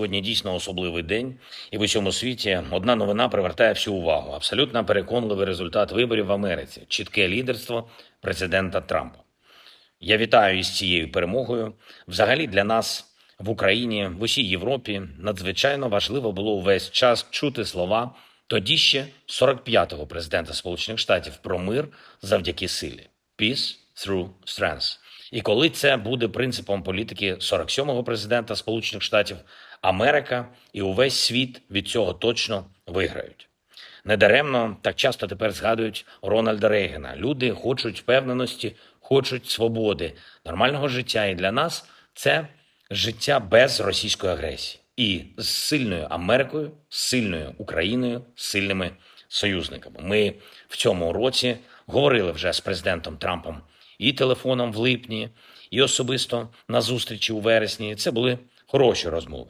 Сьогодні дійсно особливий день, і в усьому світі одна новина привертає всю увагу. Абсолютно переконливий результат виборів в Америці, чітке лідерство президента Трампа. Я вітаю із цією перемогою. Взагалі для нас в Україні, в усій Європі надзвичайно важливо було увесь час чути слова тоді ще 45-го президента Сполучених Штатів про мир завдяки силі. Peace through strength. І коли це буде принципом політики 47-го президента Сполучених Штатів, Америка і увесь світ від цього точно виграють. Недаремно так часто тепер згадують Рональда Рейгана. Люди хочуть впевненості, хочуть свободи, нормального життя. І для нас це життя без російської агресії і з сильною Америкою, з сильною Україною, з сильними союзниками. Ми в цьому році говорили вже з президентом Трампом і телефоном в липні, і особисто на зустрічі у вересні. Це були хороші розмови.